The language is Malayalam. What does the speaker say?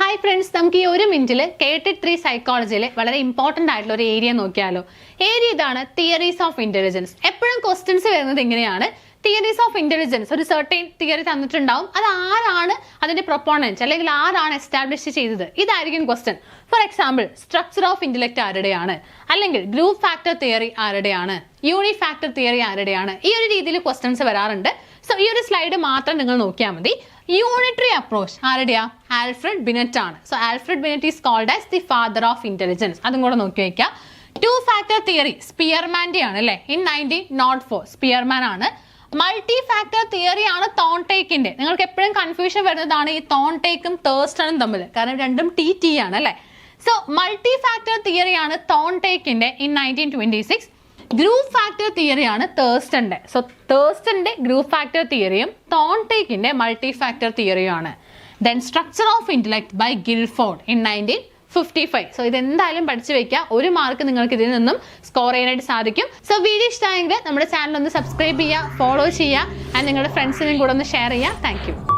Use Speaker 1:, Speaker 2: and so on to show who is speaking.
Speaker 1: ഹായ് ഫ്രണ്ട്സ് നമുക്ക് ഈ ഒരു മിനിറ്റിൽ കേട്ടിട്ട് ത്രീ സൈക്കോളജിയിൽ വളരെ ഇമ്പോർട്ടന്റ് ആയിട്ടുള്ള ഒരു ഏരിയ നോക്കിയാലോ. ഏരിയ ഇതാണ് തിയറീസ് ഓഫ് ഇന്റലിജൻസ് എപ്പോഴും ക്വസ്റ്റ്യൻസ് വരുന്നത് ഇങ്ങനെയാണ്. തിയറീസ് ഓഫ് ഇന്റലിജൻസ് ഒരു സർട്ടൈൻ തിയറി തന്നിട്ടുണ്ടാവും. അത് ആരാണ് അതിന്റെ പ്രൊപ്പോണന്റ് അല്ലെങ്കിൽ ആരാണ് എസ്റ്റാബ്ലിഷ് ചെയ്തത്? ഇതായിരിക്കും question for example structure of intellect ആരുടെയാണ്? അല്ലെങ്കിൽ ഗ്രൂപ്പ് ഫാക്ടർ തിയറി ആരുടെയാണ്? യൂണി ഫാക്ടർ തിയറി ആരുടെയാണ്? ഈ ഒരു രീതിയിൽ ക്വസ്റ്റ്യൻസ് വരാറുണ്ട്. സോ ഈ ഒരു സ്ലൈഡ് മാത്രം നിങ്ങൾ നോക്കിയാൽ മതി. യൂണിറ്ററി അപ്രോച്ച് ആരുടെയാ? ആൽഫ്രഡ് ബിനറ്റ് ആണ്. So Alfred Binet is called as the father of intelligence അതും കൂടെ നോക്കി വയ്ക്കാം. ടു ഫാക്ടർ തിയറി സ്പിയർമാന്റെ ആണ് അല്ലേ? In nineteen nought four Spearman ആണ്. മൾട്ടി ഫാക്ടർ തിയറിയാണ് ആണ് തോൺടേക്കിന്റെ നിങ്ങൾക്ക് എപ്പോഴും കൺഫ്യൂഷൻ വരുന്നതാണ് ഈ തോൺ ടേക്കും തേഴ്സ്റ്റണും തമ്മിൽ. കാരണം രണ്ടും ടി ടി ആണ് അല്ലേ? സോ മൾട്ടി ഫാക്ടർ തിയറിയാണ് ആണ് തോൺടേക്കിന്റെ in nineteen twenty six group factor തിയറിയാണ് തേഴ്സ്റ്റന്റെ സോ തേഴ്സ്റ്റന്റെ ഗ്രൂപ്പ് ഫാക്ടർ തിയറിയും തോൺ ടേക്കിന്റെ മൾട്ടി ഫാക്ടർ തിയറിയും ആണ്. Then structure of intellect by Guilford in nineteen fifty five so ഇതെന്തായാലും പഠിച്ചു വെക്കാം. ഒരു മാർക്ക് നിങ്ങൾക്ക് ഇതിൽ നിന്നും സ്കോർ ചെയ്യാനായിട്ട് സാധിക്കും. സോ വീഡിയോ ഇഷ്ടമായെങ്കിൽ നമ്മുടെ ചാനൽ ഒന്ന് സബ്സ്ക്രൈബ് ചെയ്യുക ഫോളോ ചെയ്യുക ആൻഡ് നിങ്ങളുടെ ഫ്രണ്ട്സിനും കൂടെ ഒന്ന് ഷെയർ ചെയ്യുക. താങ്ക്